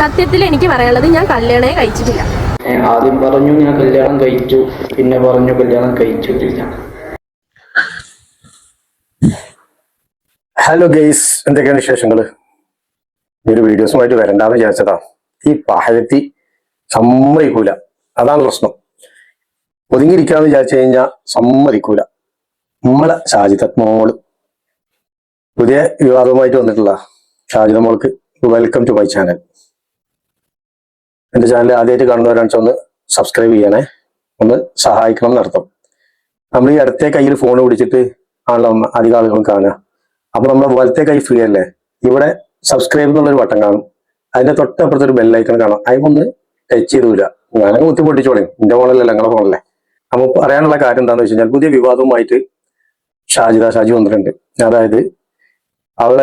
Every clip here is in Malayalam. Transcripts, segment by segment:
സത്യത്തിൽ എനിക്ക് പറയാനുള്ളത് ഞാൻ കല്യാണമേ കഴിച്ചിട്ടില്ല. ആദ്യം പറഞ്ഞു ഞാൻ കല്യാണം കഴിച്ചു. പിന്നെ പറഞ്ഞു കല്യാണം കഴിച്ചിട്ടില്ല. ഹലോ ഗെയ്സ് എന്തൊക്കെയാണ് വിശേഷങ്ങൾ ഈ ഒരു വീഡിയോസുമായിട്ട് വരണ്ടാന്ന് വിചാരിച്ചതാ. ഈ പഹഴത്തി സമ്മതിക്കൂല. അതാണ് പ്രശ്നം. ഒതുങ്ങിയിരിക്കാന്ന് വിചാരിച്ചു കഴിഞ്ഞാൽ സമ്മതിക്കൂല. നമ്മളെ ഷാജിത മോൾ പുതിയ വിവാദവുമായിട്ട് വന്നിട്ടുള്ള ഷാജിത മോൾക്ക് വെൽക്കം ടു മൈ ചാനൽ എന്റെ ചാനൽ ആദ്യമായിട്ട് കാണുന്നവരാണെന്ന് ഒന്ന് സബ്സ്ക്രൈബ് ചെയ്യണേ. ഒന്ന് സഹായിക്കണം എന്നർത്ഥം. നമ്മൾ ഈ അടുത്ത കയ്യിൽ ഫോൺ പിടിച്ചിട്ട് ആണല്ലോ അധികം ആളുകളും കാണുക. അപ്പൊ നമ്മുടെ വലത്തെ കൈ ഫ്രീ അല്ലേ? ഇവിടെ സബ്സ്ക്രൈബ് എന്നുള്ളൊരു ബട്ടൺ കാണും. അതിന്റെ തൊട്ടപ്പുറത്ത് ഒരു ബെല്ലൈക്കൺ കാണാം. അതിനൊന്ന് ടച്ച് ചെയ്തൂല. ഞാനങ്ങ് കുത്തി പൊട്ടിച്ചോളി. എന്റെ ഫോണല്ലേ ഞങ്ങളുടെ ഫോണല്ലേ അപ്പൊ പറയാനുള്ള കാര്യം എന്താണെന്ന് വെച്ച് കഴിഞ്ഞാൽ പുതിയ വിവാദവുമായിട്ട് ഷാജിദ ഷാജി വന്നിട്ടുണ്ട്. അതായത് അവൾ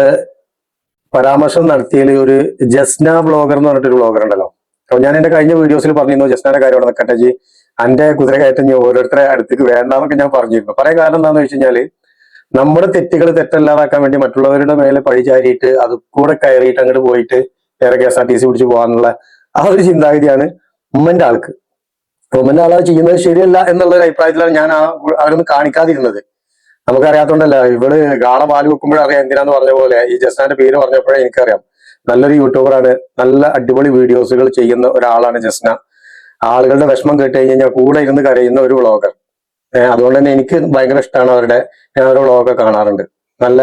പരാമർശം നടത്തിയതിൽ ഒരു ജസ്ന ബ്ലോഗർ എന്ന് പറഞ്ഞിട്ടൊരു ബ്ലോഗർ ഉണ്ടല്ലോ. ഞാൻ എന്റെ കഴിഞ്ഞ വീഡിയോസിൽ പറഞ്ഞിരുന്നു ജസ്നയുടെ കാര്യം അവിടെ നിൽക്കട്ടെ എന്റെ കുതിര കയറ്റം ഓരോരുത്തരെ അടുത്തേക്ക് വേണ്ടാന്നൊക്കെ ഞാൻ പറഞ്ഞിരുന്നു. പറയാൻ കാരണം എന്താണെന്ന് വെച്ച് കഴിഞ്ഞാൽ നമ്മുടെ തെറ്റുകൾ തെറ്റല്ലാതാക്കാൻ വേണ്ടി മറ്റുള്ളവരുടെ മേലെ പഴി ചാരിയിട്ട് അത് കൂടെ കയറിയിട്ട് അങ്ങോട്ട് പോയിട്ട് വേറെ K S R T C പിടിച്ച് പോകാനുള്ള ആ ഒരു ചിന്താഗതിയാണ് ഉമ്മന്റെ ആൾക്ക്. ഉമ്മന്റെ ആളത് ചെയ്യുന്നത് ശരിയല്ല എന്നുള്ള ഒരു അഭിപ്രായത്തിലാണ് ഞാൻ ആ അവരൊന്നും കാണിക്കാതിരുന്നത്. നമുക്കറിയാത്തോണ്ടല്ല ഇവൾ ഗാള പാൽ വെക്കുമ്പോഴറിയാം എന്തിനാന്ന് പറഞ്ഞ പോലെ ഈ ജസ്നാന്റെ പേര് പറഞ്ഞപ്പോഴേ എനിക്കറിയാം. നല്ലൊരു യൂട്യൂബറാണ്. നല്ല അടിപൊളി വീഡിയോസുകൾ ചെയ്യുന്ന ഒരാളാണ് ജസ്ന. ആളുകളുടെ വിഷമം കേട്ട് കഴിഞ്ഞാൽ കൂടെ ഇരുന്ന് കരയുന്ന ഒരു വ്ളോഗർ. അതുകൊണ്ട് തന്നെ എനിക്ക് ഭയങ്കര ഇഷ്ടമാണ് അവരുടെ ഞാൻ അവരുടെ വ്ളോഗൊക്കെ കാണാറുണ്ട്. നല്ല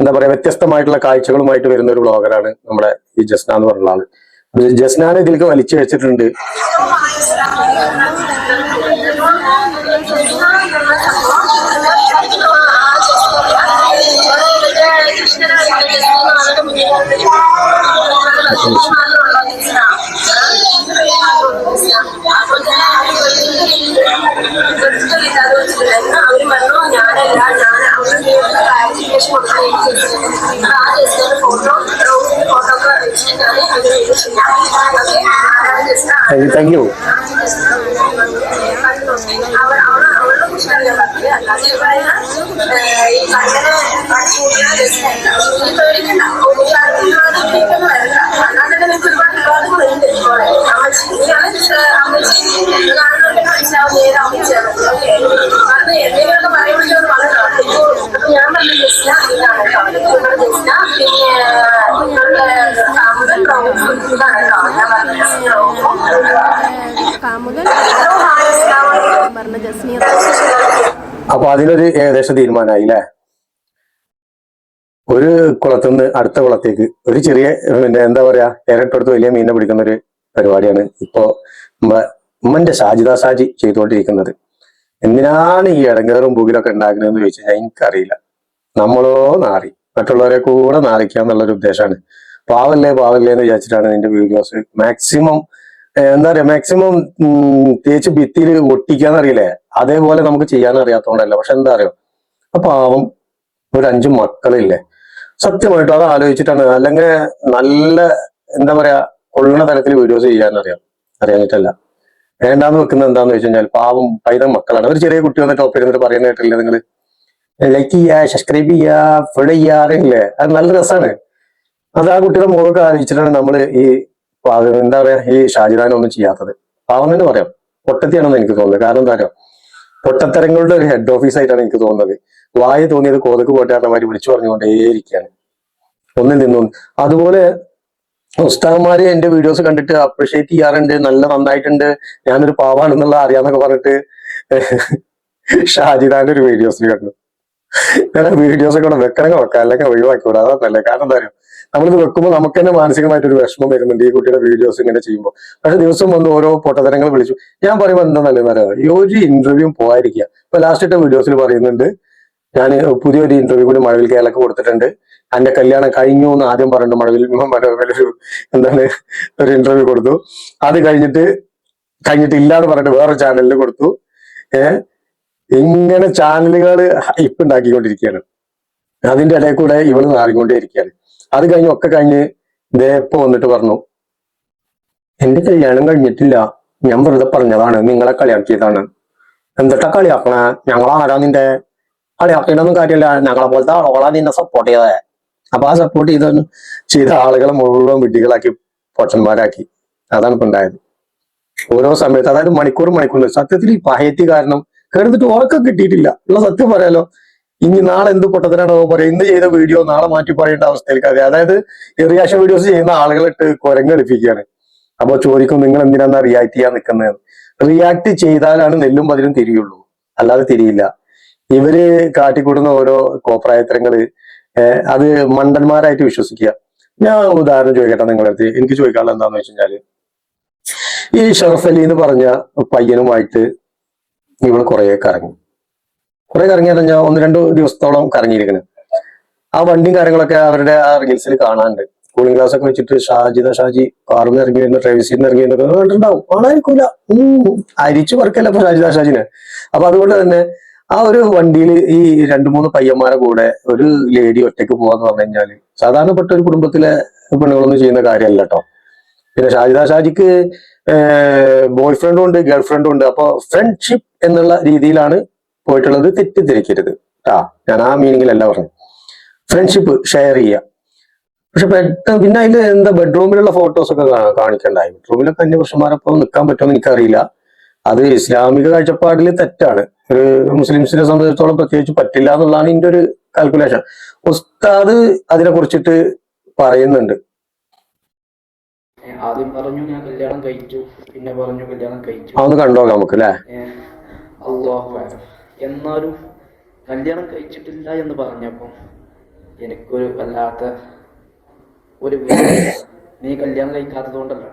എന്താ പറയാ വ്യത്യസ്തമായിട്ടുള്ള കാഴ്ചകളുമായിട്ട് വരുന്ന ഒരു വ്ളോഗറാണ് നമ്മുടെ ഈ ജസ്ന എന്ന് പറഞ്ഞ ആൾ. ജസ്നാണ് ഇതിലേക്ക് വലിച്ചു വെച്ചിട്ടുണ്ട്. അവർ യു അവിടെ ക്ലാരിഫിക്കേഷൻ കൊടുക്കാൻ ആ ജസ്റ്റ് ഫോട്ടോ ഫോട്ടോ ഒക്കെ വെച്ചിട്ടാണ് അവർ താങ്ക് യു അവർ അവൾ അവളുടെ കുറിച്ചാണ് പറഞ്ഞത് അല്ലാതെ ഇവിടെ ഈ കണ്ണനെ പേടിക്കണ്ട ഒരുപാട് വരണ്ട അല്ലാതെ നിങ്ങൾക്ക് ഒരുപാട് വിവാദങ്ങളുണ്ട് അമ്മച്ചിയാണ് അമ്മച്ചി കാണുന്നുണ്ടെങ്കിൽ മനസ്സിലാവും നേരെ അമ്മച്ചിയാണ് ഓക്കെ കാരണം എന്തെങ്കിലുമൊക്കെ പറയുമ്പോഴത്തേക്ക് വളരെ അപ്പൊ ഞാൻ പറഞ്ഞ ജസ്ന ഇതാണ് കേട്ടോ നിങ്ങളുടെ ജസ്ന പിന്നെ നിങ്ങളുടെ കാമുകൻ റോഫ് ഇതാണ് കേട്ടോ ഞാൻ പറഞ്ഞ ജസ്ന റോഫ് കാമുകൻ ഹലോ ഹായ് അസ്സലാമു അലൈക്കും അപ്പൊ അതിനൊരു ഏകദേശം തീരുമാനമായി അല്ലേ ഒരു കുളത്തുനിന്ന് അടുത്ത കുളത്തേക്ക് ഒരു ചെറിയ പിന്നെ എന്താ പറയാ ഇരട്ടെടുത്ത് വലിയ മീനിനെ പിടിക്കുന്ന ഒരു പരിപാടിയാണ് ഇപ്പോ നമ്മളെ ഉമ്മന്റെ ഷാജിദ സാജി ചെയ്തുകൊണ്ടിരിക്കുന്നത്. എന്തിനാണ് ഈ ഇടങ്ങേറും പുകിലൊക്കെ ഉണ്ടാക്കുന്നതെന്ന് ചോദിച്ചാൽ കഴിഞ്ഞാൽ എനിക്കറിയില്ല. നമ്മളോ നാറി മറ്റുള്ളവരെ കൂടെ ഒരു ഉദ്ദേശമാണ് പാവല്ലേ പാവല്ലേ എന്ന് വിചാരിച്ചിട്ടാണ് നിന്റെ വീഡിയോസ്. മാക്സിമം എന്താ പറയാ മാക്സിമം തേച്ച് ഭിത്തിയിൽ ഒട്ടിക്കാന്നറിയില്ലേ? അതേപോലെ നമുക്ക് ചെയ്യാൻ അറിയാത്തോണ്ടല്ല പക്ഷെ എന്താ അറിയോ? ആ പാവം ഒരു അഞ്ചു മക്കളില്ലേ? സത്യമായിട്ടും അത് ആലോചിച്ചിട്ടാണ്. അല്ലെങ്കിൽ നല്ല എന്താ പറയാ ഉള്ള തരത്തിൽ വീഡിയോസ് ചെയ്യാൻ അറിയാം അറിയാഞ്ഞിട്ടല്ല. വേണ്ടാന്ന് വെക്കുന്നത് എന്താന്ന് വെച്ച് കഴിഞ്ഞാൽ പാവം പൈത മക്കളാണ്. ഒരു ചെറിയ കുട്ടി വന്ന ടോപ്പിൽ ഇരുന്നിട്ട് പറയുന്ന കേട്ടില്ലേ നിങ്ങൾ ലൈക്ക് ചെയ്യാ സബ്സ്ക്രൈബ് ചെയ്യാ ഫോളോ ചെയ്യാറില്ലേ അത് നല്ല രസമാണ് അത് ആ കുട്ടിയുടെ മുഖമൊക്കെ ആലോചിച്ചിട്ടാണ് നമ്മൾ ഈ പാവം എന്താ പറയാ ഈ ഷാജിദാൻ ഒന്നും ചെയ്യാത്തത്. പാവം തന്നെ പറയാം. പൊട്ടത്തിയാണെന്ന് എനിക്ക് തോന്നുന്നത്. കാരണം എന്താ പറയാ പൊട്ടത്തരങ്ങളുടെ ഒരു ഹെഡ് ഓഫീസ് ആയിട്ടാണ് എനിക്ക് തോന്നുന്നത്. വായി തോന്നിയത് കോതക്ക് പോട്ടാട്ടമാര് വിളിച്ചു പറഞ്ഞുകൊണ്ടേയിരിക്കുകയാണ്. ഒന്നിൽ നിന്നും. അതുപോലെ ഉസ്താദന്മാര് എന്റെ വീഡിയോസ് കണ്ടിട്ട് അപ്രിഷിയേറ്റ് ചെയ്യാറുണ്ട്. നല്ല നന്നായിട്ടുണ്ട്. ഞാനൊരു പാവാണെന്നുള്ള അറിയാന്നൊക്കെ പറഞ്ഞിട്ട് ഷാജിദാന്റെ ഒരു വീഡിയോസിൽ കണ്ടു. ഞാൻ വീഡിയോസ് ഒക്കെ വെക്കണമെങ്കിൽ വെക്കാം. അല്ലെങ്കിൽ ഒഴിവാക്കിക്കൂടാ അതൊന്നല്ലേ കാരണം എന്താ പറയുക നമ്മളിത് വെക്കുമ്പോൾ നമുക്ക് തന്നെ മാനസികമായിട്ടൊരു വിഷമം വരുന്നുണ്ട് ഈ കുട്ടിയുടെ വീഡിയോസ് ഇങ്ങനെ ചെയ്യുമ്പോൾ പക്ഷെ ദിവസം വന്ന് ഓരോ പൊട്ടത്തരങ്ങൾ വിളിച്ചു. ഞാൻ പറയുമ്പോൾ എന്താ അറിയാം ഈ ഒരു ഇന്റർവ്യൂ പോകാതിരിക്കുക ഇപ്പൊ ലാസ്റ്റ് ഇട്ട വീഡിയോസിൽ പറയുന്നുണ്ട്. ഞാൻ പുതിയൊരു ഇന്റർവ്യൂ കൂടി മഴവിൽ കേരളക്ക് കൊടുത്തിട്ടുണ്ട്. എന്റെ കല്യാണം കഴിഞ്ഞു എന്ന് ആദ്യം പറഞ്ഞു മഴവിൽ മനോരമയിലൊരു എന്താണ് ഒരു ഇന്റർവ്യൂ കൊടുത്തു. അത് കഴിഞ്ഞിട്ട് കഴിഞ്ഞിട്ട് ഇല്ലാന്ന് പറഞ്ഞിട്ട് വേറെ ചാനലിൽ കൊടുത്തു. ഏഹ് ഇങ്ങനെ ചാനലുകൾ ഇപ്പൊ ഉണ്ടാക്കിക്കൊണ്ടിരിക്കുകയാണ് അതിന്റെ ഇടയിൽ കൂടെ ഇവൾ നാറിക്കൊണ്ടേയിരിക്കുകയാണ് അത് കഴിഞ്ഞ് ഒക്കെ കഴിഞ്ഞ് ദേപ്പ വന്നിട്ട് പറഞ്ഞു എന്റെ കല്യാണം കഴിഞ്ഞിട്ടില്ല. ഞാൻ വെറുതെ പറഞ്ഞതാണ് നിങ്ങളെ കളിയാക്കിയതാണ്. എന്തിട്ടാ കളിയാക്കണ? ഞങ്ങളാരാ നിന്റെ? കളിയാക്കേണ്ടൊന്നും കാര്യമില്ല. ഞങ്ങളെ പോലത്തെ ആളുകളാ നിന്നെ സപ്പോർട്ട് ചെയ്തത് അപ്പൊ ആ സപ്പോർട്ട് ചെയ്ത ചെയ്ത ആളുകളെ മുഴുവൻ വിഡ്ഢികളാക്കി പൊട്ടന്മാരാക്കി അതാണ് ഇപ്പൊ ഉണ്ടായത്. ഓരോ സമയത്ത് അതായത് മണിക്കൂർ മണിക്കൂർ. സത്യത്തിൽ ഈ പഹയത്തി കാരണം കേട്ടിട്ട് ഉറക്കം കിട്ടിയിട്ടില്ല. ഉള്ള സത്യം പറയാലോ ഇനി നാളെ എന്ത് പൊട്ടത്തിനാണോ പറയുക ഇന്ന് ചെയ്ത വീഡിയോ നാളെ മാറ്റി പറയേണ്ട അവസ്ഥയിലേക്ക് അതെ. അതായത് റിയാക്ഷൻ വീഡിയോസ് ചെയ്യുന്ന ആളുകളിട്ട് കുരങ്ങടിപ്പിക്കുകയാണ് അപ്പൊ ചോദിക്കും നിങ്ങൾ എന്തിനാ റിയാക്ട് ചെയ്യാൻ നിൽക്കുന്നത്? റിയാക്ട് ചെയ്താലാണ് നെല്ലും പതിലും തിരിയുള്ളൂ. അല്ലാതെ തിരിയില്ല. ഇവർ കാട്ടിക്കൂട്ടുന്ന ഓരോ കോപ്രായത്തരങ്ങൾ അത് മണ്ടന്മാരായിട്ട് വിശ്വസിക്കുക. ഞാൻ ഉദാഹരണം ചോദിക്കട്ടെ നിങ്ങളുടെ അടുത്ത് എനിക്ക് ചോദിക്കാനുള്ള എന്താന്ന് വെച്ച് കഴിഞ്ഞാൽ ഈ ഷറഫ് അലി എന്ന് പറഞ്ഞ പയ്യനുമായിട്ട് ഇവൾ കുറെയൊക്കെ കറങ്ങി. കുറെ കറങ്ങിയാലും ഞാൻ ഒന്ന് രണ്ട് ദിവസത്തോളം കറങ്ങിയിരിക്കുന്നത് ആ വണ്ടിയും കാര്യങ്ങളൊക്കെ അവരുടെ ആ റീൽസിൽ കാണാനുണ്ട്. കൂളിംഗ് ഗ്ലാസ് ഒക്കെ വെച്ചിട്ട് ഷാജിദ ഷാജി കാറിൽ നിന്ന് ഇറങ്ങി വരുന്ന ഡ്രൈവ്സിൽ നിന്ന് ഇറങ്ങി വരുന്നൊക്കെ കണ്ടിട്ടുണ്ടാവും. കാണാതിരിക്കൂല ഉം അരിച്ചു വർക്കല്ല ഷാജിദ ഷാജിന്. അപ്പൊ അതുകൊണ്ട് തന്നെ ആ ഒരു വണ്ടിയിൽ ഈ രണ്ടു മൂന്ന് പയ്യന്മാരെ കൂടെ ഒരു ലേഡി ഒറ്റയ്ക്ക് പോവാന്ന് പറഞ്ഞു കഴിഞ്ഞാൽ സാധാരണപ്പെട്ട ഒരു കുടുംബത്തിലെ പെണ്ണുങ്ങളൊന്നും ചെയ്യുന്ന കാര്യമല്ല കേട്ടോ പിന്നെ ഷാജിദ ഷാജിക്ക് ബോയ് ഫ്രണ്ടും ഉണ്ട് ഗേൾ ഫ്രണ്ടും ഉണ്ട്. അപ്പൊ ഫ്രണ്ട്ഷിപ്പ് എന്നുള്ള രീതിയിലാണ് പോയിട്ടുള്ളത് തെറ്റിദ്ധരിക്കരുത്. ആ ഞാൻ ആ മീനിങ്ങിലല്ല പറഞ്ഞു ഫ്രണ്ട്ഷിപ്പ് ഷെയർ ചെയ്യുക. പക്ഷെ പെട്ടെന്ന് പിന്നെ അതിൽ എന്താ ബെഡ്റൂമിലുള്ള ഫോട്ടോസ് ഒക്കെ കാണിക്കണ്ടായി. ബെഡ്റൂമിലൊക്കെ അന്യ പുരുഷന്മാരൊപ്പം നിൽക്കാൻ പറ്റുമെന്ന് എനിക്കറിയില്ല. അത് ഇസ്ലാമിക കാഴ്ചപ്പാടിൽ തെറ്റാണ്. ഒരു മുസ്ലിംസിനെ സംബന്ധിച്ചിടത്തോളം പ്രത്യേകിച്ച് പറ്റില്ല എന്നുള്ളതാണ് ഇതിന്റെ ഒരു കാൽക്കുലേഷൻ ഉസ്താദ് അതിനെ കുറിച്ചിട്ട് പറയുന്നുണ്ട്. ആദ്യം പറഞ്ഞു ഞാൻ കല്യാണം കഴിച്ചു. പിന്നെ പറഞ്ഞു കല്യാണം കഴിച്ചു. അതൊന്ന് കണ്ടോക്കാം നമുക്ക് അല്ലേ? അള്ളാഹു. എന്നാലും കല്യാണം കഴിച്ചിട്ടില്ല എന്ന് പറഞ്ഞപ്പോൾ എനിക്കൊരു വല്ലാത്ത ഒരു. നീ കല്യാണം കഴിക്കാത്തത് കൊണ്ടല്ലോ.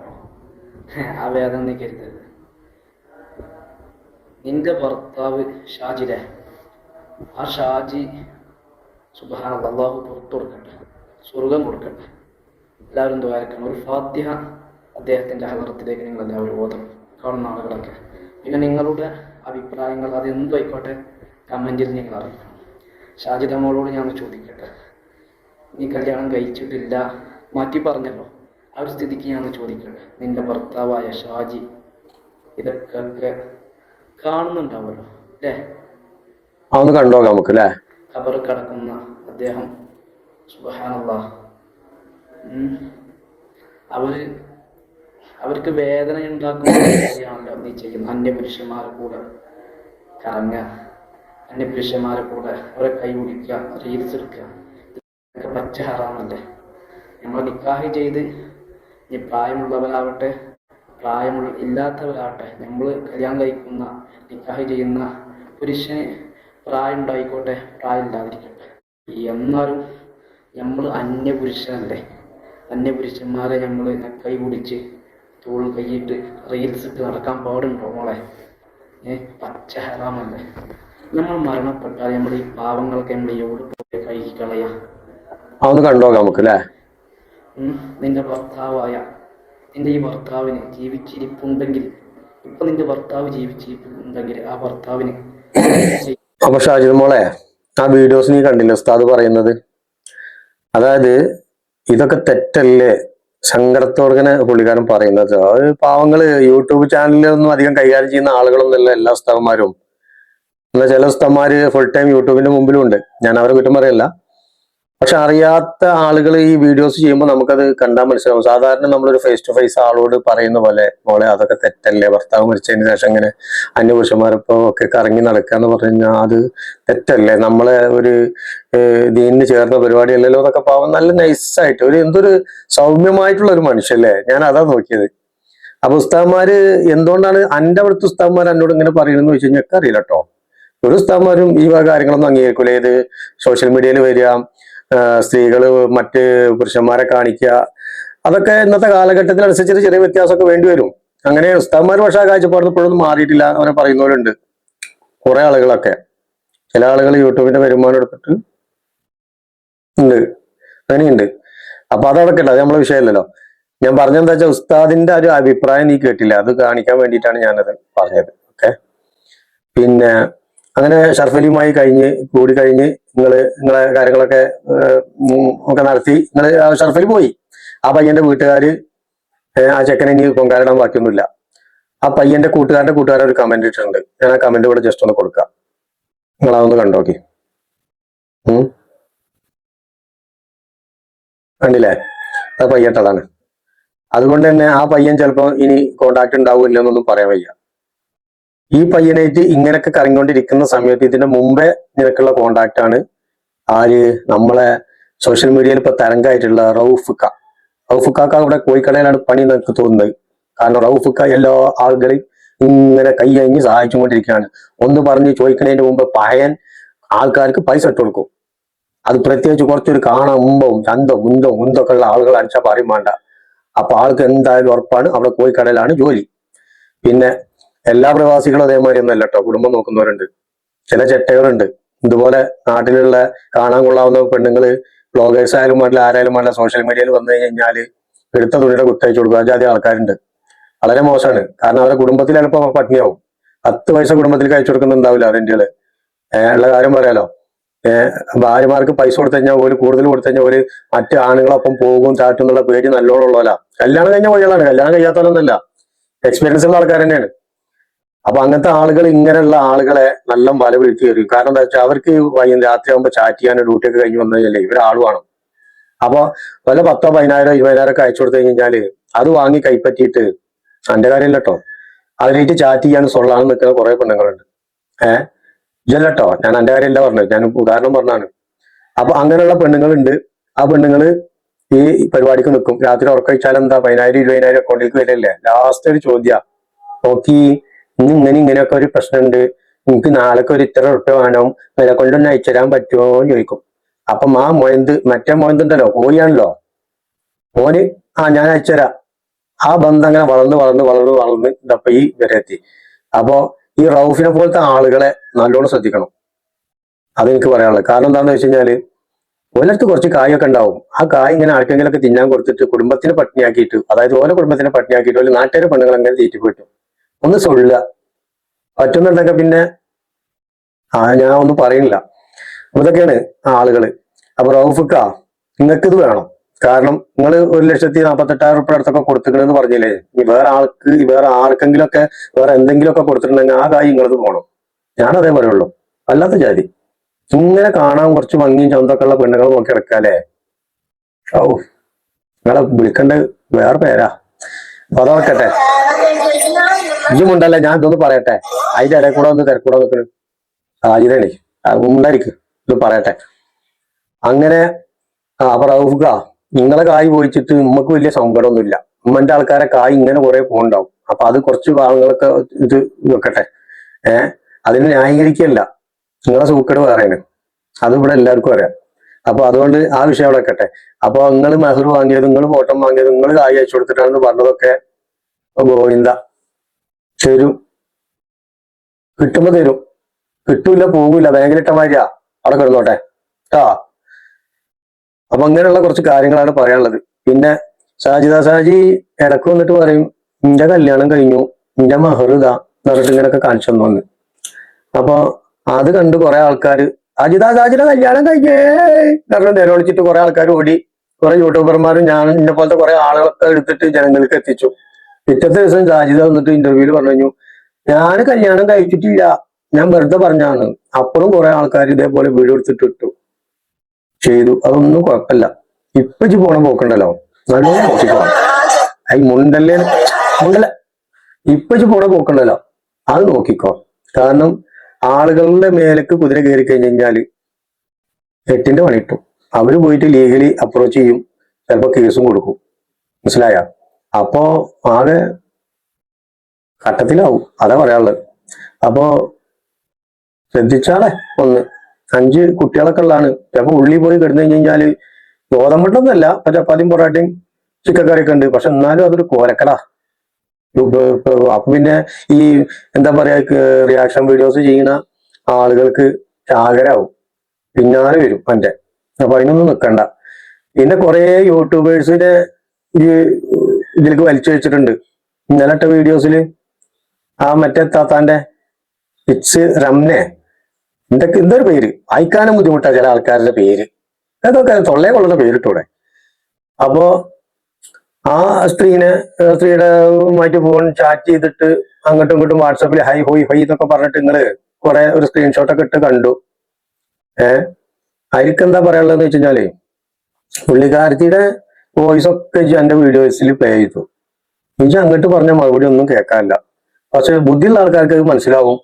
ആ വേദന നീ കരുതരുത്. നിന്റെ ഭർത്താവ് ഷാജിലെ ആ ഷാജി സുബാന അള്ളാഹു പുറത്തു കൊടുക്കട്ടെ. സ്വർഗം കൊടുക്കട്ടെ. എല്ലാവരും ദ്വാരക്കണം ഒരു ഫാത്തിഹ അദ്ദേഹത്തിന്റെ ഹലറത്തിലേക്ക് നിങ്ങൾ എല്ലാവരും ഓതം കാണുന്ന ആളുകളൊക്കെ. പിന്നെ നിങ്ങളുടെ അഭിപ്രായങ്ങൾ അത് എന്തുമായിക്കോട്ടെ? കമന്റിൽ നിങ്ങൾ അറിയിക്കണം. ഷാജിദ മോളോട് ഞാൻ ചോദിക്കട്ടെ? നീ കല്യാണം കഴിച്ചിട്ടില്ല. മാറ്റി പറഞ്ഞല്ലോ. ആ ഒരു സ്ഥിതിക്ക് ഞാൻ ചോദിക്കട്ടെ? നിന്റെ ഭർത്താവായ ഷാജി ഇതൊക്കെ കാണുന്നുണ്ടാവുമല്ലോ അല്ലേ? അതൊന്ന് കണ്ടോ നമുക്ക് അല്ലേ? ഖബർ കിടക്കുന്ന അദ്ദേഹം. സുബാനുള്ള അവർ അവർക്ക് വേദന ഉണ്ടാക്കുന്ന നീ അന്യപുരുഷന്മാരെ കൂടെ കറങ്ങുക അന്യപുരുഷന്മാരെ കൂടെ അവരെ കൈ പിടിക്കുക റീൽസ് പച്ച ഹറാമല്ലേ? നമ്മൾ നിക്കാഹ് ചെയ്ത് ഇനി പ്രായമുള്ളവരാവട്ടെ പ്രായമുള്ള ഇല്ലാത്തവരാവട്ടെ നമ്മൾ കല്യാണം കഴിക്കുന്ന നിക്കാഹ് ചെയ്യുന്ന പുരുഷന് പ്രായം ഉണ്ടായിക്കോട്ടെ പ്രായം ഇല്ലാതിരിക്കട്ടെ എന്നാലും നമ്മൾ അന്യപുരുഷനല്ലേ? അന്യപുരുഷന്മാരെ നമ്മൾ കൈ പിടിച്ച് തോൾ കൈയിട്ട് റീൽസ് ഇട്ട് നടക്കാൻ പാടുണ്ടോ മോളെ? ഏ പച്ച ഹറാമല്ലേ? നമ്മൾ മരണപ്പെട്ടാൽ നമ്മൾ ഈ പാവങ്ങളൊക്കെ നമ്മൾ എവിടെ പോയി കഴുകി കളയാ. അതൊന്ന് കണ്ടോക്കാം നമുക്ക് അല്ലേ. നിന്റെ ഭർത്താവായ നിന്റെ ഈ ഭർത്താവിന് ജീവിച്ചിരിപ്പുണ്ടെങ്കിൽ ഇപ്പൊ നിന്റെ ഭർത്താവ് ജീവിച്ചിരിപ്പുണ്ടെങ്കിൽ ആ ഭർത്താവിന് അപ്പൊ ഷാജിദ് മോളെ ആ വീഡിയോസ് നീ കണ്ടില്ല ഉസ്താദ് പറയുന്നത്? അതായത് ഇതൊക്കെ തെറ്റല്ലേ? സങ്കടത്തോടെ പുള്ളിക്കാരൻ പറയുന്നത്. പാവങ്ങൾ യൂട്യൂബ് ചാനലിലൊന്നും അധികം കൈകാര്യം ചെയ്യുന്ന ആളുകളൊന്നുമല്ല എല്ലാ ഉസ്താവന്മാരും എന്നാൽ ചില ഉസ്താവന്മാര് ഫുൾ ടൈം യൂട്യൂബിന്റെ മുമ്പിലും ഉണ്ട് ഞാൻ അവരെ കുറ്റം പറയല്ല. പക്ഷെ അറിയാത്ത ആളുകൾ ഈ വീഡിയോസ് ചെയ്യുമ്പോൾ നമുക്കത് കണ്ടാൽ മനസ്സിലാവും. സാധാരണ നമ്മളൊരു ഫേസ് ടു ഫേസ് ആളോട് പറയുന്ന പോലെ മോളെ അതൊക്കെ തെറ്റല്ലേ? ഭർത്താവ് മരിച്ചതിന് ശേഷം ഇങ്ങനെ അന്യപുരുഷന്മാരിപ്പോ ഒക്കെ കറങ്ങി നടക്കുക എന്ന് പറഞ്ഞു കഴിഞ്ഞാൽ അത് തെറ്റല്ലേ? നമ്മളെ ഒരു ദീനിന് ചേർന്ന പരിപാടിയല്ലല്ലോ എന്നൊക്കെ പാവം നല്ല നൈസായിട്ട് ഒരു എന്തൊരു സൗമ്യമായിട്ടുള്ള ഒരു മനുഷ്യല്ലേ? ഞാൻ അതാ നോക്കിയത്. അപ്പൊ ഉസ്താദ്മാര് എന്തുകൊണ്ടാണ് എന്റെ അവിടുത്തെ ഉസ്താദ്മാർ എന്നോട് ഇങ്ങനെ പറയുന്നത് ചോദിച്ചു കഴിഞ്ഞാൽ അറിയില്ല കേട്ടോ. ഒരു ഉസ്താദ്മാരും ഈ കാര്യങ്ങളൊന്നും അംഗീകരിക്കൂല. ഏത് സോഷ്യൽ മീഡിയയിൽ വരിക ആഹ് സ്ത്രീകൾ മറ്റ് പുരുഷന്മാരെ കാണിക്കുക. അതൊക്കെ ഇന്നത്തെ കാലഘട്ടത്തിനനുസരിച്ച് ചെറിയ വ്യത്യാസമൊക്കെ വേണ്ടി വരും. അങ്ങനെ ഉസ്താദ്മാർ പക്ഷേ കാഴ്ചപ്പാടിൽ ഇപ്പോഴൊന്നും മാറിയിട്ടില്ല അവരെ പറയുന്നവരുണ്ട്. കുറെ ആളുകളൊക്കെ. ചില ആളുകൾ യൂട്യൂബിന്റെ വരുമാനം എടുത്തിട്ട് ഉണ്ട്. അങ്ങനെയുണ്ട്. അപ്പൊ അതവിടെ അത് നമ്മളെ വിഷയമല്ലല്ലോ. ഞാൻ പറഞ്ഞെന്താ വെച്ചാൽ ഉസ്താദിന്റെ ഒരു അഭിപ്രായം നീ കേട്ടില്ല. അത് കാണിക്കാൻ വേണ്ടിയിട്ടാണ് ഞാനത് പറഞ്ഞത്. ഓക്കെ? പിന്നെ അങ്ങനെ ഷർഫലിയുമായി കഴിഞ്ഞ് കൂടി കഴിഞ്ഞ് നിങ്ങൾ നിങ്ങളെ കാര്യങ്ങളൊക്കെ ഒക്കെ നടത്തി നിങ്ങൾ ഷർഫലി പോയി. ആ പയ്യന്റെ വീട്ടുകാര് ആ ചെക്കനെ ഇനി പൊങ്കാലിടാൻ ബാക്കിയൊന്നുമില്ല. ആ പയ്യന്റെ കൂട്ടുകാരന്റെ കൂട്ടുകാരൻ ഒരു കമന്റ് ഇട്ടിട്ടുണ്ട്. ഞാൻ ആ കമന്റ് ഇവിടെ ജസ്റ്റ് ഒന്ന് കൊടുക്കാം. നിങ്ങൾ അതൊന്ന് കണ്ടോക്കി. കണ്ടില്ലേ? അത് പയ്യട്ടതാണ് അതുകൊണ്ട് തന്നെ ആ പയ്യൻ ചിലപ്പോൾ ഇനി കോണ്ടാക്ട് ഉണ്ടാവില്ല എന്നൊന്നും പറയാൻ വയ്യ. ഈ പയ്യനായിട്ട് ഇങ്ങനെയൊക്കെ കറങ്ങിക്കൊണ്ടിരിക്കുന്ന സമയത്ത് ഇതിന്റെ മുമ്പേ നിനക്കുള്ള കോണ്ടാക്ട് ആണ് ആര് നമ്മളെ സോഷ്യൽ മീഡിയയിൽ ഇപ്പൊ തരംഗമായിട്ടുള്ള റൌഫുക്ക റൌഫുക്കാക്ക അവിടെ കോഴിക്കടയിലാണ് പണി എന്നൊക്കെ തോന്നുന്നത്. കാരണം റൌഫുക്ക എല്ലാ ആളുകളെയും ഇങ്ങനെ കൈ കഴിഞ്ഞ് സഹായിച്ചുകൊണ്ടിരിക്കുകയാണ്. ഒന്ന് പറഞ്ഞ് ചോദിക്കുന്നതിന് മുമ്പ് പയൻ ആൾക്കാർക്ക് പൈസ ഇട്ട് കൊടുക്കും. അത് പ്രത്യേകിച്ച് കുറച്ചൊരു കാണാൻ മുമ്പവും ചന്തവും ഉന്തോ ഉന്തൊക്കെ ഉള്ള ആളുകൾ അടിച്ചാൽ പറയും വേണ്ട. അപ്പൊ ആൾക്ക് എന്തായാലും ഉറപ്പാണ് അവിടെ കോഴിക്കടയിലാണ് ജോലി. പിന്നെ എല്ലാ പ്രവാസികളും അതേമാതിരി ഒന്നല്ല കേട്ടോ കുടുംബം നോക്കുന്നവരുണ്ട്. ചില ചെട്ടകളുണ്ട്. ഇതുപോലെ നാട്ടിലുള്ള കാണാൻ കൊള്ളാവുന്ന പെണ്ണുങ്ങൾ ബ്ലോഗേഴ്സ് ആയാലും അല്ല ആരായാലും അല്ല സോഷ്യൽ മീഡിയയിൽ വന്നു കഴിഞ്ഞാൽ എടുത്ത തുണിയുടെ കുത്തയച്ചു കൊടുക്കുക ജാതി ആൾക്കാരുണ്ട്. വളരെ മോശമാണ്. കാരണം അവരുടെ കുടുംബത്തിൽ ചിലപ്പോൾ പട്ടിണിയാവും. പത്ത് പൈസ കുടുംബത്തിൽ കഴിച്ചു കൊടുക്കുന്നുണ്ടാവില്ല അതിന്റെ ഉള്ള കാര്യം പറയാലോ. ഭാര്യമാർക്ക് പൈസ കൊടുത്തു കഴിഞ്ഞാൽ ഒരു കൂടുതൽ കൊടുത്തു കഴിഞ്ഞാൽ ഒരു മറ്റ് ആണുങ്ങളൊപ്പം പോകും ചാറ്റും എന്നുള്ള പേര് നല്ലോണം ഉള്ളതല്ല കല്യാണം കഴിഞ്ഞ വഴികളാണ്. കല്യാണം കഴിയാത്തവരൊന്നല്ല എക്സ്പീരിയൻസ് ഉള്ള ആൾക്കാർ തന്നെയാണ്. അപ്പൊ അങ്ങനത്തെ ആളുകൾ ഇങ്ങനെയുള്ള ആളുകളെ നല്ല വല വിളിച്ചു വരും കാരണം എന്താ വെച്ചാൽ അവർക്ക് രാത്രി ആകുമ്പോൾ ചാറ്റ് ചെയ്യാൻ ഡ്യൂട്ടി ഒക്കെ കഴിഞ്ഞ് വന്നു കഴിഞ്ഞാൽ ഇവരാൾ വേണം അപ്പൊ വല്ല പത്തോ പതിനായിരോ ഇരുപതിനായിരം ഒക്കെ അയച്ചു കൊടുത്തു കഴിഞ്ഞാൽ അത് വാങ്ങി കൈപ്പറ്റിയിട്ട് എന്റെ കാര്യമില്ല കേട്ടോ അതിലേക്ക് ചാറ്റ് ചെയ്യാൻ സൊള്ളാന്ന് നിൽക്കുന്ന കുറെ പെണ്ണുങ്ങളുണ്ട്. ഏഹ് ഇല്ലട്ടോ ഞാൻ എന്റെ കാര്യമില്ല പറഞ്ഞത്. ഞാൻ ഉദാഹരണം പറഞ്ഞാണ് അപ്പൊ അങ്ങനെയുള്ള പെണ്ണുങ്ങളുണ്ട്. ആ പെണ്ണുങ്ങൾ ഈ പരിപാടിക്ക് നിൽക്കും. രാത്രി ഉറക്കം എന്താ പതിനായിരം ഇരുപതിനായിരം അക്കൗണ്ടിലേക്ക് വരില്ലേ? ലാസ്റ്റ് ഒരു ചോദ്യ. നോക്കി. ഇന്ന് ഇങ്ങനെ ഇങ്ങനെയൊക്കെ ഒരു പ്രശ്നമുണ്ട്. എനിക്ക് നാളേക്ക് ഒരു ഇത്ര ഉറുപ്പ്യ വേണം. വില കൊണ്ടൊന്ന് അയച്ചു തരാൻ പറ്റുമോ എന്ന് ചോദിക്കും. അപ്പം ആ മൊയന്ത് മറ്റേ മൊയന്ത് ഉണ്ടല്ലോ കോഴിയാണല്ലോ. ഓന് ആ ഞാൻ അയച്ചുതരാം ആ ബന്ധം അങ്ങനെ വളർന്ന് വളർന്ന് വളർന്ന് വളർന്ന് ഇതപ്പൊ ഈ വരെ എത്തി അപ്പോ ഈ റൌഫിനെ പോലത്തെ ആളുകളെ നല്ലോണം ശ്രദ്ധിക്കണം. അതെനിക്ക് പറയാനുള്ളത്. കാരണം എന്താണെന്ന് വെച്ച് കഴിഞ്ഞാൽ ഒരിടത്ത് കുറച്ച് കായൊക്കെ ഉണ്ടാവും. ആ കായ് ഇങ്ങനെ ആർക്കെങ്കിലൊക്കെ തിന്നാൻ കൊടുത്തിട്ട് കുടുംബത്തിന് പട്ടിണിയാക്കിയിട്ട് അതായത് ഓരോ കുടുംബത്തിനെ പട്ടിണിയാക്കിയിട്ട് ഒരു നാട്ടുകാരെ പെണ്ണുങ്ങൾ അങ്ങനെ തീറ്റിപ്പോയിട്ടു. ഒന്ന് സൊള്ളുക പറ്റുന്നുണ്ടെങ്കിൽ പിന്നെ ആ ഞാൻ ഒന്നും പറയുന്നില്ല. ഇതൊക്കെയാണ് ആളുകൾ. അപ്പൊ റൌഫിക്ക നിങ്ങൾക്ക് ഇത് വേണം. കാരണം നിങ്ങൾ ഒരു ലക്ഷത്തി നാൽപ്പത്തെട്ടായിരം റുപ്യ അടുത്തൊക്കെ കൊടുത്തിട്ടുണ്ടെന്ന് പറഞ്ഞില്ലേ? ഇനി വേറെ ആൾക്ക് വേറെ ആർക്കെങ്കിലും ഒക്കെ വേറെ എന്തെങ്കിലുമൊക്കെ കൊടുത്തിട്ടുണ്ടെങ്കിൽ ആ കായ് നിങ്ങളത് പോകണം ഞാൻ അതേപോലെ പറയുള്ളൂ അല്ലാത്ത ജാതി. ഇങ്ങനെ കാണാൻ കുറച്ച് ഭംഗിയും ചന്തൊക്കെ ഉള്ള പെണ്ണുങ്ങൾ നോക്കി കിടക്കാല്ലേ ഓ നിങ്ങളെ വിളിക്കണ്ട വേറെ പേരാ. അപ്പൊ അതോക്കട്ടെ ഇതുമുണ്ടല്ലേ? ഞാൻ ഇതൊന്ന് പറയട്ടെ. അതിന്റെ ഇടയിൽ കൂടെ ഒന്ന് തിരക്കൂടെ നിൽക്കണ് സാജിതണേ ഉണ്ടായിരിക്കും. ഇത് പറയട്ടെ. അങ്ങനെ അപ്പൊ നിങ്ങളെ കായ് പോയിച്ചിട്ട് നമുക്ക് വലിയ സങ്കടമൊന്നുമില്ല. ഉമ്മന്റെ ആൾക്കാരെ കായ് ഇങ്ങനെ കുറെ പോകണ്ടാവും അപ്പൊ അത് കുറച്ച് ഭാഗങ്ങളൊക്കെ ഇത് വെക്കട്ടെ. ഏഹ് അതിന് ന്യായീകരിക്കല്ല. നിങ്ങളെ സൂക്കട് വേറെയാണ്. അത് ഇവിടെ എല്ലാവർക്കും അറിയാം. അപ്പൊ അതുകൊണ്ട് ആ വിഷയം അവിടെ വെക്കട്ടെ. അപ്പൊ നിങ്ങൾ മെഹർ വാങ്ങിയത് നിങ്ങൾ ഫോട്ടം വാങ്ങിയത് നിങ്ങൾ കായ് അയച്ചു കൊടുത്തിട്ടാണെന്ന് പറഞ്ഞതൊക്കെ ഗോവിന്ദ. തരും. കിട്ടുമ്പോ തരും. കിട്ടൂല പോകൂല ബാങ്കിലിട്ട മാതിരിയാ. അവിടെ കിടന്നോട്ടെ കേട്ടാ അപ്പൊ അങ്ങനെയുള്ള കുറച്ച് കാര്യങ്ങളാണ് പറയാനുള്ളത്. പിന്നെ സാജിദ സാജി ഇടയ്ക്ക് വന്നിട്ട് പറയും നിന്റെ കല്യാണം കഴിഞ്ഞു. നിന്റെ മഹറുത എന്നിട്ട് ഇങ്ങനെയൊക്കെ കാണിച്ചു തന്നു അപ്പൊ അത് കണ്ട് കുറെ ആൾക്കാർ അജിത സാജിയുടെ കല്യാണം കഴിഞ്ഞേ. കാരണം നേരെ വിളിച്ചിട്ട് കുറെ ആൾക്കാർ ഓടി. കുറെ യൂട്യൂബർമാരും ഞാൻ എന്നെ പോലത്തെ കുറെ ആളുകളൊക്കെ എടുത്തിട്ട് ജനങ്ങൾക്ക് എത്തിച്ചു. പിറ്റത്തെ ദിവസം സാജിദ വന്നിട്ട് ഇന്റർവ്യൂൽ പറഞ്ഞു ഞാൻ കല്യാണം കഴിച്ചിട്ടില്ല. ഞാൻ വെറുതെ പറഞ്ഞാണ് അപ്പുറം കുറെ ആൾക്കാർ ഇതേപോലെ വീഡിയോ എടുത്തിട്ട് ഇട്ടു. ചെയ്തു. അതൊന്നും കുഴപ്പമില്ല. ഇപ്പൊ ഇജ്ജ് പോണ പോക്കണ്ടല്ലോ. നല്ലോണം നോക്കിക്കോളാം ഈ മുണ്ടല്ലേ? മുണ്ടല്ല. ഇപ്പൊ ഇജ്ജ് പോണ പോക്കണ്ടല്ലോ. അത് നോക്കിക്കോ. കാരണം ആളുകളുടെ മേലേക്ക് കുതിര കയറി കഴിഞ്ഞു കഴിഞ്ഞാൽ എട്ടിന്റെ പണി കിട്ടും. അവർ പോയിട്ട് ലീഗലി അപ്രോച്ച് ചെയ്യും. ചിലപ്പോ കേസും കൊടുക്കും. മനസ്സിലായ? അപ്പോ ആകെ ഘട്ടത്തിലാവും. അതാ പറയാനുള്ളത്. അപ്പോ ശ്രദ്ധിച്ചാലേ ഒന്ന്. അഞ്ച് കുട്ടികളൊക്കെ ഉള്ളതാണ്. ചിലപ്പോ ഉള്ളി പോയി കിടന്നു കഴിഞ്ഞു കഴിഞ്ഞാൽ ഗോതമ്പട്ടൊന്നല്ല ഇപ്പൊ ചപ്പാത്തിയും പൊറാട്ടയും ചിക്കൻ കറിയൊക്കെ ഉണ്ട്. പക്ഷെ എന്നാലും അതൊരു കോരക്കടാ. അപ്പൊ പിന്നെ ഈ എന്താ പറയാ റിയാക്ഷൻ വീഡിയോസ് ചെയ്യുന്ന ആളുകൾക്ക് ചാകരാവും പിന്നാലെ വരും എന്റെ അപ്പൊ അതിനൊന്നും നിക്കണ്ട. പിന്നെ കുറെ യൂട്യൂബേഴ്സിന്റെ ഈ ഇതിലേക്ക് വലിച്ചു വെച്ചിട്ടുണ്ട്. ഇന്നലെ വീഡിയോസിൽ ആ മറ്റേ താത്താന്റെ ഇറ്റ്സ് റംനെ എന്തൊക്കെ എന്തൊരു പേര്. വായിക്കാനും ബുദ്ധിമുട്ടാ ചില ആൾക്കാരുടെ പേര്. അതൊക്കെ തൊള്ളയെ കൊള്ളുന്ന പേരിട്ടൂടെ അപ്പോ ആ സ്ത്രീനെ സ്ത്രീയുടെ മാറ്റി ഫോൺ ചാറ്റ് ചെയ്തിട്ട് അങ്ങോട്ടും ഇങ്ങോട്ടും വാട്സപ്പിൽ ഹൈ ഹോയ് ഹൈ എന്നൊക്കെ പറഞ്ഞിട്ട് നിങ്ങൾ കുറെ ഒരു സ്ക്രീൻഷോട്ടൊക്കെ ഇട്ട് കണ്ടു. ഏഹ് അതിൽക്ക് എന്താ പറയാനുള്ളതെന്ന് വെച്ച് കഴിഞ്ഞാൽ പുള്ളിക്കാരത്തിയുടെ വോയിസ് ഒക്കെ എന്റെ വീഡിയോസിൽ പ്ലേ ചെയ്തു. ഇജ് അങ്ങോട്ട് പറഞ്ഞ മറുപടി ഒന്നും കേൾക്കാനില്ല. പക്ഷെ ബുദ്ധിയുള്ള ആൾക്കാർക്ക് അത് മനസ്സിലാവും.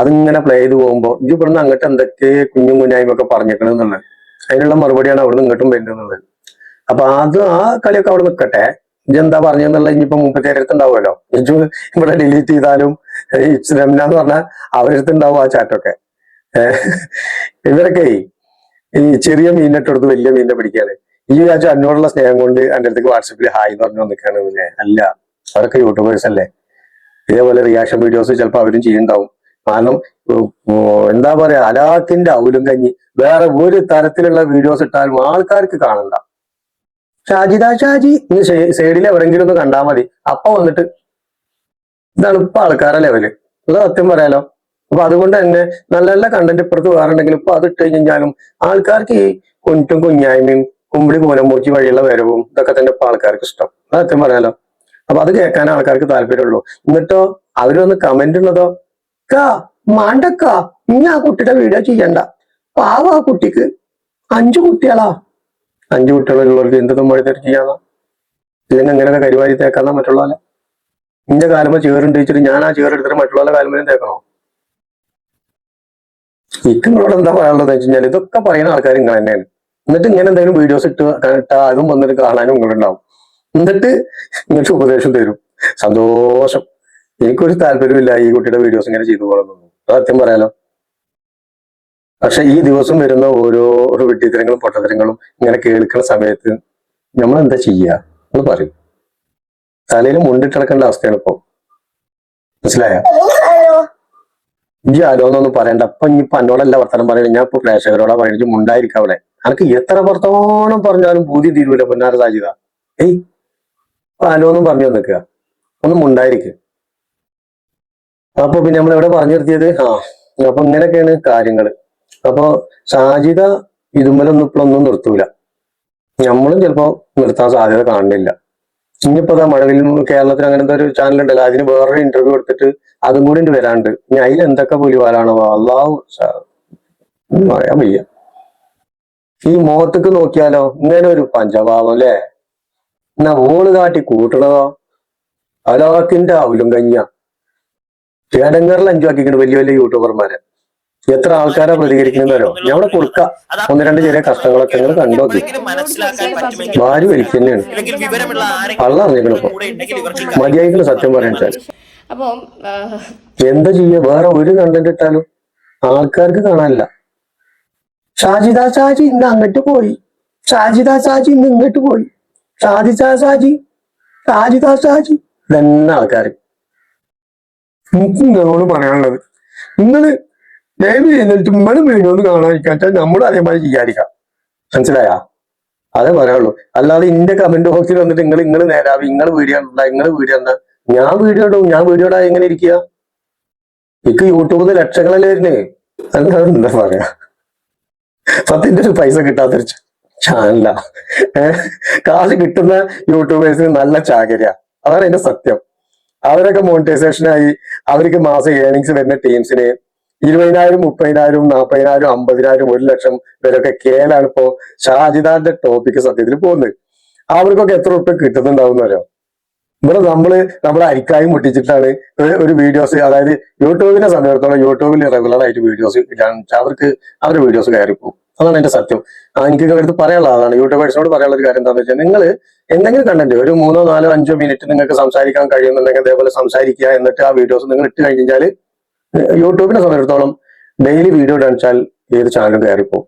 അതിങ്ങനെ പ്ലേ ചെയ്ത് പോകുമ്പോൾ ഇത് ഇവിടുന്ന് അങ്ങോട്ട് എന്തൊക്കെ കുഞ്ഞും കുഞ്ഞായ്മൊക്കെ പറഞ്ഞേക്കണെന്നുള്ളത് അതിനുള്ള മറുപടിയാണ് അവിടുന്ന് ഇങ്ങോട്ടും വരുന്നത്. അപ്പൊ അത് ആ കളിയൊക്കെ അവിടെ നിൽക്കട്ടെ ഇജ്ജ് എന്താ പറഞ്ഞെന്നുള്ള ഇനിയിപ്പോ മുമ്പത്തെ അടുത്തുണ്ടാവുമല്ലോ. ഇജു ഇവിടെ ഡിലീറ്റ് ചെയ്താലും രമന എന്ന് പറഞ്ഞാൽ അവരടുത്ത് ഉണ്ടാവും ആ ചാറ്റൊക്കെ ഇവരൊക്കെ ഈ ചെറിയ മീനിട്ട് എടുത്ത് വലിയ മീനിനെ പിടിക്കാണ്. ഈ അച്ഛൻ എന്നോടുള്ള സ്നേഹം കൊണ്ട് എന്റെ അടുത്തേക്ക് വാട്സപ്പിൽ ഹായ് പറഞ്ഞു വന്നിക്കാണ് പിന്നെ. അല്ല അവരൊക്കെ യൂട്യൂബേഴ്സ് അല്ലേ? ഇതേപോലെ റിയാക്ഷൻ വീഡിയോസ് ചിലപ്പോൾ അവരും ചെയ്യുന്നുണ്ടാവും. കാരണം എന്താ പറയാ അലാത്തിന്റെ ഔലും കഞ്ഞി വേറെ ഒരു തരത്തിലുള്ള വീഡിയോസ് ഇട്ടാലും ആൾക്കാർക്ക് കാണണ്ട. ഷാജിദാ ഷാജി ഇന്ന് സൈഡിൽ എവിടെങ്കിലും ഒന്ന് കണ്ടാൽ മതി. അപ്പൊ വന്നിട്ട് ഇതാണ് ഇപ്പൊ ആൾക്കാരെ ലെവൽ അത് സത്യം പറയാലോ. അപ്പൊ അതുകൊണ്ട് തന്നെ നല്ല നല്ല കണ്ടന്റ് ഇപ്പുറത്ത് വേറെ ഉണ്ടെങ്കിലും ഇപ്പൊ അത് ഇട്ട് കഴിഞ്ഞാലും ആൾക്കാർക്ക് ഈ കുഞ്ഞും കുഞ്ഞായ്മയും കുമ്പിളി പൂനമൂച്ചി വഴിയുള്ള വരവും ഇതൊക്കെ തന്നെ ഇപ്പൊ ആൾക്കാർക്ക് ഇഷ്ടം. അത് സത്യം പറയാലോ. അപ്പൊ അത് കേൾക്കാൻ ആൾക്കാർക്ക് താല്പര്യമുള്ളൂ. എന്നിട്ടോ അവരൊന്ന് കമന്റ് ഉള്ളതോ കാ മാണ്ടക്ക ഇനി ആ കുട്ടിയുടെ വീഡിയോ ചെയ്യണ്ട. പാവ ആ കുട്ടിക്ക്. അഞ്ചു കുട്ടികളാ. അഞ്ചു കുട്ടികളുള്ളവർക്ക് എന്ത് നമ്മൾ ചെയ്യാന്നാ ഇല്ലെങ്കിൽ എങ്ങനെയൊക്കെ കരിവാരി തേക്കാന്നാ മറ്റുള്ള നിന്റെ കാലമ ചേറുണ്ട് വെച്ചിട്ട് ഞാൻ ആ ചേറെടുത്തിട്ട് മറ്റുള്ള കാലമേലും തേക്കണോ? ഇക്കങ്ങളോട് എന്താ പറയാനുള്ളത് വെച്ച് കഴിഞ്ഞാൽ ഇതൊക്കെ പറയുന്ന ആൾക്കാർ നിങ്ങൾ തന്നെയാണ് എന്നിട്ട് ഇങ്ങനെ എന്തെങ്കിലും വീഡിയോസ് ഇട്ട് ഇട്ടാ അതും വന്നിട്ട് കാണാനും നിങ്ങളുണ്ടാവും എന്നിട്ട് നിങ്ങൾക്ക് ഉപദേശം തരും. സന്തോഷം. എനിക്കൊരു താല്പര്യമില്ല ഈ കുട്ടിയുടെ വീഡിയോസ് ഇങ്ങനെ ചെയ്തു പോകണമെന്നു. സത്യം പറയാലോ. പക്ഷെ ഈ ദിവസം വരുന്ന ഓരോ വിഡ്ഢിത്തരങ്ങളും പൊട്ടത്തരങ്ങളും ഇങ്ങനെ കേൾക്കുന്ന സമയത്ത് നമ്മൾ എന്താ ചെയ്യുക എന്ന് പറയും. തലയിൽ മുണ്ടിട്ടിടക്കേണ്ട അവസ്ഥയാണ് ഇപ്പൊ. മനസ്സിലായോ? ഇജ്ജ് ആലോന്നൊന്നും പറയണ്ട. അപ്പൊ ഇനിയിപ്പോ എന്നോടല്ല വർത്തമാനം പറയുന്നത്. ഞാൻ ഇപ്പൊ പ്രേക്ഷകരോടാ പറയുന്നത്. മുണ്ടായിരിക്കും അവിടെ. അനക്ക് എത്ര വർത്തമാനം പറഞ്ഞാലും ബൂതി തീരൂല പൊന്നാര സാജിത ഏയ് ആലോന്നും പറഞ്ഞു നിൽക്കുക ഒന്നും ഉണ്ടായിരിക്കും അപ്പൊ പിന്നെ നമ്മൾ എവിടെ പറഞ്ഞു നിർത്തിയത്? ആ അപ്പൊ ഇങ്ങനെയൊക്കെയാണ് കാര്യങ്ങൾ അപ്പൊ സാജിത ഇതുമലൊന്നും ഇപ്പോഴൊന്നും നിർത്തൂല. നമ്മളും ചിലപ്പോ നിർത്താൻ സാധ്യത കാണുന്നില്ല. ഇനിയിപ്പോ മഴവിൽ കേരളത്തിൽ അങ്ങനത്തെ ഒരു ചാനൽ ഉണ്ടല്ലോ അതിന് വേറൊരു ഇന്റർവ്യൂ എടുത്തിട്ട് അതും കൂടി വരാണ്ട്. ഇനി അതിൽ എന്തൊക്കെ പുലിവാലാണോ? അള്ളാഹു പറയാൻ വയ്യ. ഈ മുഖത്തേക്ക് നോക്കിയാലോ ഇങ്ങനെ ഒരു പഞ്ചഭാവം അല്ലേ? എന്നാ ഓൾ കാട്ടി കൂട്ടണതോ? അലാക്കിന്റെ അവലും കഞ്ഞ ചേടങ്കറിൽ അഞ്ചാക്കിക്കണ് വലിയ വലിയ യൂട്യൂബർമാരെ. എത്ര ആൾക്കാരാ പ്രതികരിക്കുന്നതോ ഞമ്മടെ കൊടുക്ക. ഒന്ന് രണ്ട് ചെറിയ കഷ്ടങ്ങളൊക്കെ നിങ്ങൾ കണ്ടോക്കി മനസ്സിലാക്കാൻ പറ്റുമെങ്കിൽ ഭാര്യ വലിക്ക് തന്നെയാണ് കള്ള അറിഞ്ഞിക്കണിപ്പോ മതിയായിക്കണ് സത്യം പറയാൻ എന്താ ചെയ്യ? വേറെ ഒരു കണ്ടന്റ് ഇട്ടാലും ആൾക്കാർക്ക് കാണാനില്ല. ഷാജിദ ഷാജി ഇന്ന് അങ്ങോട്ട് പോയി. ഷാജിദ ഷാജി ഇന്ന് ഇങ്ങോട്ട് പോയി. ഷാജിദ ഷാജി ഷാജിദ ഷാജി. ഇതെന്ന ആൾക്കാർ എനിക്കും നിങ്ങളോട് പറയാനുള്ളത്. നിങ്ങൾ ദയവ് ചെയ്തിട്ട് വീഡിയോ ഒന്ന് കാണാതിരിക്കാച്ചാൽ നമ്മൾ അതേമാതിരി ചെയ്യാതിരിക്കാം മനസ്സിലായാ? അതേ പറയാനുള്ളൂ. അല്ലാതെ ഇന്റെ കമന്റ് ബോക്സിൽ വന്നിട്ട് നിങ്ങൾ നിങ്ങൾ നേരാവ് നിങ്ങൾ വീഡിയോ ഉണ്ടാ നിങ്ങൾ വീഡിയോ ഉണ്ടാ ഞാൻ വീഡിയോ ഇടും ഞാൻ വീഡിയോ ഇടാ എങ്ങനെ ഇരിക്കുക? എനിക്ക് യൂട്യൂബിൽ ലക്ഷങ്ങളല്ലേ വരുന്നേ. അല്ലാതെ എന്താ പറയാ? സത്യന്റെ ഒരു പൈസ കിട്ടാത്തൊരു ചാനല കാശ് കിട്ടുന്ന യൂട്യൂബേഴ്സിന് നല്ല ചാകര്യ. അതാണ് എന്റെ സത്യം. അവരൊക്കെ മോണിറ്റൈസേഷനായി അവർക്ക് മാസം ഏണിങ്സ് വരുന്ന ടീംസിന് ഇരുപതിനായിരം മുപ്പതിനായിരം നാൽപ്പതിനായിരം അമ്പതിനായിരം ഒരു ലക്ഷം വരെയൊക്കെ കേലാണ് ഇപ്പോ ഷാജിദാന്റെ ടോപ്പിക്ക് സത്യത്തിൽ പോകുന്നത്. അവർക്കൊക്കെ എത്ര ഉറുപ്പ് കിട്ടുന്നുണ്ടാവും അറിയോ? ഇവിടെ നമ്മൾ നമ്മുടെ അരിക്കായും പൊട്ടിച്ചിട്ടാണ് ഒരു- വീഡിയോസ് അതായത് യൂട്യൂബിനെ സംബന്ധിച്ചിടത്തോളം യൂട്യൂബിൽ റെഗുലർ ആയിട്ട് വീഡിയോസ് അവർക്ക് അവരുടെ വീഡിയോസ് കയറിപ്പോകും അതാണ് എന്റെ സത്യം. എനിക്ക് അടുത്ത് പറയാനുള്ള അതാണ് യൂട്യൂബേഴ്സിനോട് പറയാനുള്ള ഒരു കാര്യം എന്താണെന്ന് വെച്ചാൽ നിങ്ങൾ എന്തെങ്കിലും കണ്ടന്റ് ഒരു മൂന്നോ നാലോ അഞ്ചോ മിനിറ്റ് നിങ്ങൾക്ക് സംസാരിക്കാൻ കഴിയുന്നുണ്ടെങ്കിൽ അതേപോലെ സംസാരിക്കുക എന്നിട്ട് ആ വീഡിയോസ് നിങ്ങൾ ഇട്ട് കഴിഞ്ഞാൽ യൂട്യൂബിനെ സംബന്ധിച്ചിടത്തോളം ഡെയിലി വീഡിയോ ഇടാൻ വെച്ചാൽ ഏത് ചാനലും കയറിപ്പോകും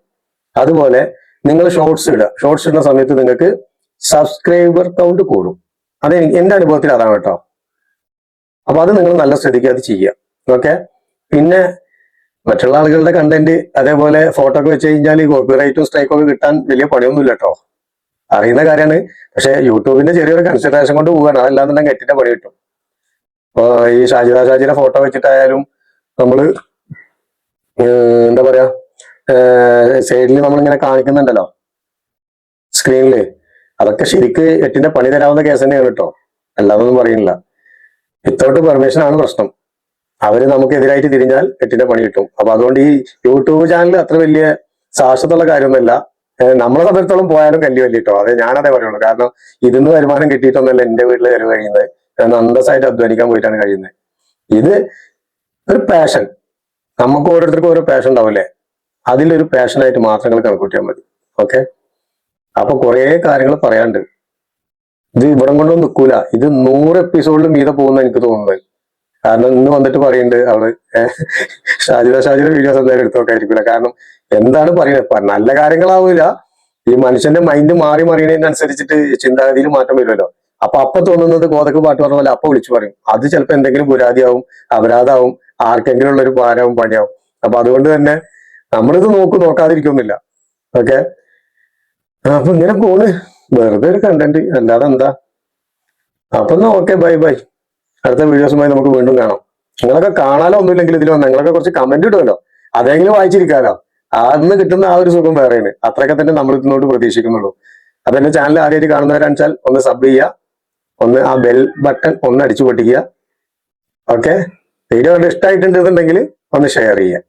അതുപോലെ നിങ്ങൾ ഷോർട്സ് ഇടുക. ഷോർട്സ് ഇടുന്ന സമയത്ത് നിങ്ങൾക്ക് സബ്സ്ക്രൈബർ കൗണ്ട് കൂടും. അത് എന്റെ അനുഭവത്തിൽ അതാണ് കേട്ടോ. അപ്പൊ അത് നിങ്ങൾ നല്ല ശ്രദ്ധിക്കുക അത് ചെയ്യുക. ഓക്കെ പിന്നെ മറ്റുള്ള ആളുകളുടെ കണ്ടന്റ് അതേപോലെ ഫോട്ടോ ഒക്കെ വെച്ച് കഴിഞ്ഞാൽ കോപ്പിറൈറ്റും സ്ട്രൈക്കും ഒക്കെ കിട്ടാൻ വലിയ പണിയൊന്നുമില്ല കേട്ടോ. അറിയുന്ന കാര്യമാണ്. പക്ഷെ യൂട്യൂബിന്റെ ചെറിയൊരു കൺസിഡറേഷൻ കൊണ്ട് പോവുകയാണ്. അതല്ലാന്നുണ്ടെങ്കിൽ കെറ്റിന്റെ പണി കിട്ടും. അപ്പൊ ഈ ഷാജിദ ഷാജിയുടെ ഫോട്ടോ വെച്ചിട്ടായാലും നമ്മൾ എന്താ പറയാ സൈഡിൽ നമ്മളിങ്ങനെ കാണിക്കുന്നുണ്ടല്ലോ. സ്ക്രീനിൽ അതൊക്കെ ശരിക്ക് എട്ടിന്റെ പണി തരാവുന്ന കേസ് തന്നെയാണ് കേട്ടോ അല്ലാതൊന്നും പറയുന്നില്ല വിത്തൗട്ട് പെർമിഷൻ ആണ് പ്രശ്നം. അവർ നമുക്ക് എതിരായിട്ട് തിരിഞ്ഞാൽ എട്ടിന്റെ പണി കിട്ടും. അപ്പൊ അതുകൊണ്ട് ഈ യൂട്യൂബ് ചാനൽ അത്ര വലിയ സാഹസത്തുള്ള കാര്യമൊന്നുമല്ല. നമ്മളെ സംബന്ധിച്ചോളം പോയാലും കല്ലി വലിയ കേട്ടോ അതെ ഞാനതേ പറയുള്ളൂ. കാരണം ഇതിന്ന് വരുമാനം കിട്ടിയിട്ടൊന്നല്ല എന്റെ വീട്ടിൽ ചെലവ് കഴിയുന്നത്. ഞാൻ അന്തസ്സായിട്ട് അധ്വാനിക്കാൻ പോയിട്ടാണ് കഴിയുന്നത്. ഇത് ഒരു പാഷൻ നമുക്ക് ഓരോരുത്തർക്കും ഓരോ പാഷൻ ഉണ്ടാവില്ലേ അതിലൊരു പാഷനായിട്ട് മാത്രം നിങ്ങൾ കണക്കൂട്ടിയാൽ മതി. ഓക്കെ അപ്പൊ കുറെ കാര്യങ്ങൾ പറയാണ്ട് ഇത് ഇവിടം കൊണ്ടൊന്നും നിൽക്കൂല ഇത് നൂറ് എപ്പിസോഡിലും മീതെ പോകുന്ന എനിക്ക് തോന്നുന്നത്. കാരണം ഇന്ന് വന്നിട്ട് പറയുന്നുണ്ട് അവൾ ഷാജിത ഷാജിയുടെ വീഡിയോസ് എന്തായാലും എടുത്തു നോക്കായിരിക്കില്ല കാരണം എന്താണ് പറയുന്നത് നല്ല കാര്യങ്ങളാവൂല. ഈ മനുഷ്യന്റെ മൈൻഡ് മാറി മറിയണതിനനുസരിച്ചിട്ട് ചിന്താഗതിയിൽ മാറ്റം വരുമല്ലോ. അപ്പൊ അപ്പൊ തോന്നുന്നത് കോതക്ക് പാട്ട് പറഞ്ഞ പോലെ അപ്പൊ വിളിച്ചു പറയും. അത് ചിലപ്പോ എന്തെങ്കിലും പുരാതിയാവും അപരാധാവും ആർക്കെങ്കിലും ഉള്ള ഒരു ഭാരവും പണിയാവും. അപ്പൊ അതുകൊണ്ട് തന്നെ നമ്മളിത് നോക്കും നോക്കാതിരിക്കുന്നില്ല ഓക്കെ? അപ്പൊ ഇങ്ങനെ പോണ്. വെറുതെ ഒരു കണ്ടന്റ് അല്ലാതെ എന്താ? അപ്പൊ എന്നാ ഓക്കെ ബൈ ബൈ അടുത്ത വീഡിയോസുമായി നമുക്ക് വീണ്ടും കാണാം. നിങ്ങളൊക്കെ കാണാലോ ഒന്നുമില്ലെങ്കിൽ ഇതിൽ നിങ്ങളൊക്കെ കുറച്ച് കമന്റ് ഇടുമല്ലോ അതെങ്കിലും വായിച്ചിരിക്കാലോ. അന്ന് കിട്ടുന്ന ആ ഒരു സുഖം വേറെയാണ്. അത്രയൊക്കെ തന്നെ നമ്മൾ ഇതിനോട് പ്രതീക്ഷിക്കുന്നുള്ളൂ. അപ്പൊ എന്റെ ചാനൽ ആദ്യമായിട്ട് കാണുന്നവരാണെച്ചാൽ ഒന്ന് സബ് ചെയ്യുക. ഒന്ന് ആ ബെൽ ബട്ടൺ ഒന്ന് അടിച്ചു പൊട്ടിക്കുക. ഓക്കെ വീഡിയോ ഇഷ്ടമായിട്ടുണ്ടെന്നുണ്ടെങ്കിൽ ഒന്ന് ഷെയർ ചെയ്യുക.